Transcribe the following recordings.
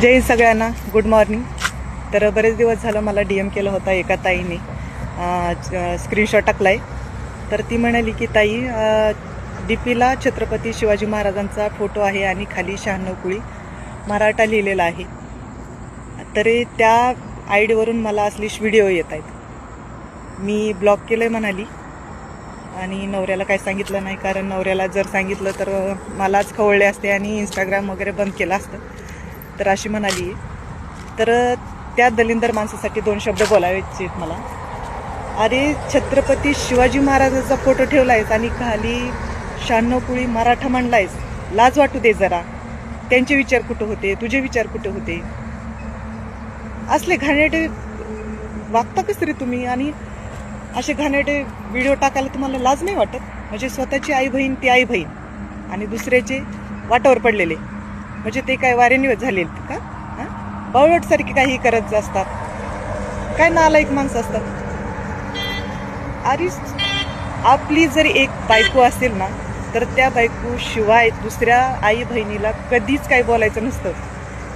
जय हिंद सगळ्यांना. Good morning तर बरेच दिवस झालं मला डी एम केलं होता एका ताईने. स्क्रीनशॉट टाकलाय. तर ती म्हणाली की ताई डी पीला छत्रपती शिवाजी महाराजांचा फोटो आहे आणि खाली शहाण्णव कुळी मराठा लिहिलेला आहे. तरी त्या आय डीवरून मला असलीच व्हिडिओ येत आहेत. मी ब्लॉक केलं आहे म्हणाली. आणि नवऱ्याला काय सांगितलं नाही कारण नवऱ्याला जर सांगितलं तर मलाच खवळले असते आणि इंस्टाग्राम वगैरे बंद केलं असतं. तर अशी म्हणाली. तर त्या दलिंदर माणसासाठी दोन शब्द बोलायचे आहेत मला. अरे छत्रपती शिवाजी महाराजांचा फोटो ठेवलायस आणि खाली शहाण्णव कुळी मराठा म्हणलायस लाज वाटू दे जरा. त्यांचे विचार कुठं होते? तुझे विचार कुठे होते? असले घाणेरडे वागता कस रे तुम्ही? आणि असे घाणेरडे व्हिडिओ टाकायला तुम्हाला लाज नाही वाटत? म्हणजे स्वतःची आई बहीण ती आई बहीण आणि दुसऱ्याचे वाटावर पडलेले. म्हणजे ते काय वारेनिवत झाले का? हा? बावळटसारखे काही करत असतात. काय नालायक माणसं असतात. अरे आपली जर एक बायको असेल ना तर त्या बायको शिवाय दुसऱ्या आई बहिणीला कधीच काय बोलायचं नसतं.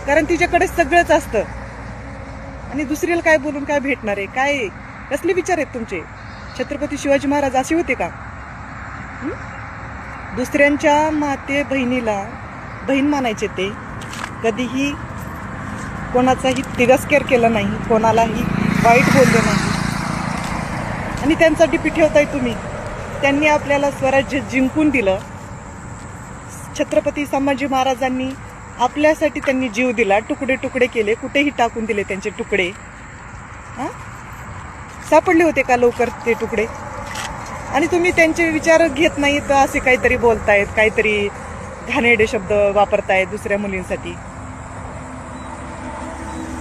कारण तिच्याकडे सगळंच असतं. आणि दुसरीला काय बोलून काय भेटणार आहे? काय कसले विचार आहेत तुमचे? छत्रपती शिवाजी महाराज असे होते का? दुसऱ्यांच्या माते बहिणीला बहीण मानायचे ते कधीही कोणाचाही तिरस्कार केला नाही कोणालाही वाईट बोलले नाही. आणि त्यांचा डीपी ठेवताय तुम्ही. त्यांनी आपल्याला स्वराज्य जिंकून दिलं. छत्रपती संभाजी महाराजांनी आपल्यासाठी त्यांनी जीव दिला तुकडे तुकडे केले कुठेही टाकून दिले त्यांचे तुकडे. हा? सापडले होते का लवकर ते तुकडे? आणि तुम्ही त्यांचे विचार घेत नाही तर असे काहीतरी बोलतायत काहीतरी घाणेरडे शब्द वापरतायत दुसऱ्या मुलींसाठी?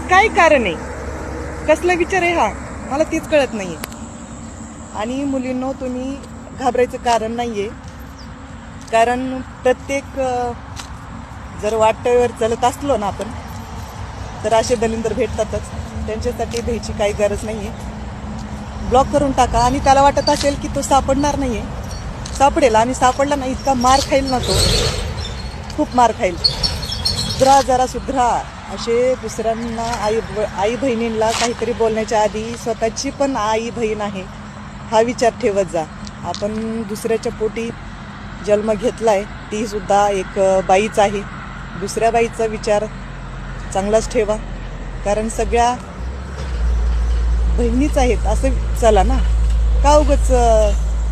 काय कारण आहे? कसला विचार आहे हा? मला तेच कळत नाहीये. आणि मुलींनो तुम्ही घाबरायचं कारण नाही आहे कारण प्रत्येक जर वाटेवर चालत असलो ना आपण तर असे दलिंदर भेटतातच. त्यांच्यासाठी भ्यायची काही गरज नाही आहे ब्लॉक करून टाका. आणि त्याला वाटत असेल की तो सापडणार नाही आहे सापडेल आणि सापडला नाही इतका मार खाईल ना तो. खूप मार खाईल. सुधरा जरा सुधरा. असे दुसऱ्यांना आई आई बहिणींना काहीतरी बोलण्याच्या आधी स्वतःची पण आई बहीण आहे हा विचार ठेवत जा. आपण दुसऱ्याच्या पोटी जन्म घेतला आहे तीसुद्धा एक बाईच आहे. दुसऱ्या बाईचा विचार चांगलाच ठेवा. कारण सगळ्या बहिणीच आहेत असं चला ना. का उगच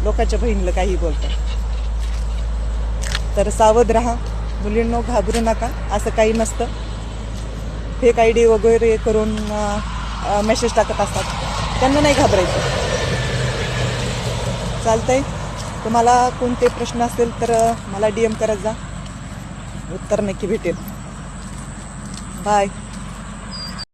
लोकांच्या बहिणीला काही बोलतात तर सावध राहा. मुलींनो घाबरू नका असं काही नसतं. फेक आय डी वगैरे करून मेसेज टाकत असतात. त्यांना नाही घाबरायचं. चालतंय. तुम्हाला कोणते प्रश्न असेल तर मला डी एम करत जा. उत्तर नक्की भेटेल. बाय